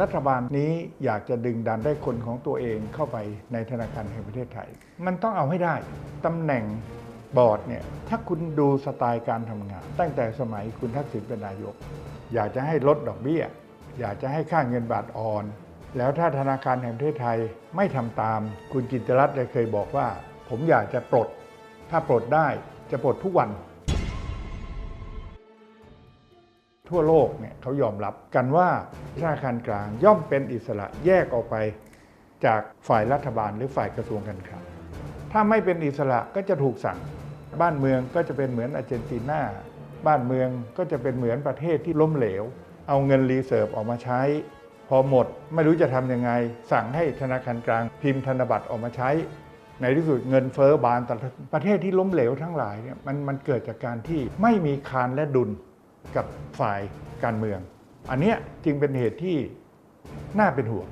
รัฐบาลนี้อยากจะดึงดันได้คนของตัวเองเข้าไปในธนาคารแห่งประเทศไทย มันต้องเอาให้ได้ตำแหน่งบอร์ดเนี่ยถ้าคุณดูสไตล์การทำงาน ตั้งแต่สมัยคุณทักษิณเป็นนายก อยากจะให้ลดดอกเบี้ย อยากจะให้ค่าเงินบาทอ่อน แล้วถ้าธนาคารแห่งประเทศไทยไม่ทำตาม คุณกินตรัตน์เคยบอกว่า ผมอยากจะปลด ถ้าปลดได้จะปลดทุกวัน ทั่วโลกเนี่ยเขายอมรับกันว่าธนาคารกลางย่อมเป็นอิสระแยกออกไปจากฝ่ายรัฐบาลหรือฝ่ายกระทรวงการคลังถ้าไม่เป็นอิสระก็จะถูกสั่ง บ้านเมืองก็จะเป็นเหมือนอาร์เจนตินาบ้านเมืองก็จะเป็นเหมือนประเทศที่ล้มเหลว เอาเงินรีเซิร์ฟออกมาใช้ พอหมดไม่รู้จะทำยังไง สั่งให้ธนาคารกลางพิมพ์ธนบัตรออกมาใช้ ในที่สุดเงินเฟ้อบานแต่ลประเทศที่ล้มเหลวทั้งหลายเนี่ยมันมันเกิดจากการที่ไม่มีคานและดุล กับฝ่ายการเมือง อันนี้จึงเป็นเหตุที่น่าเป็นห่วง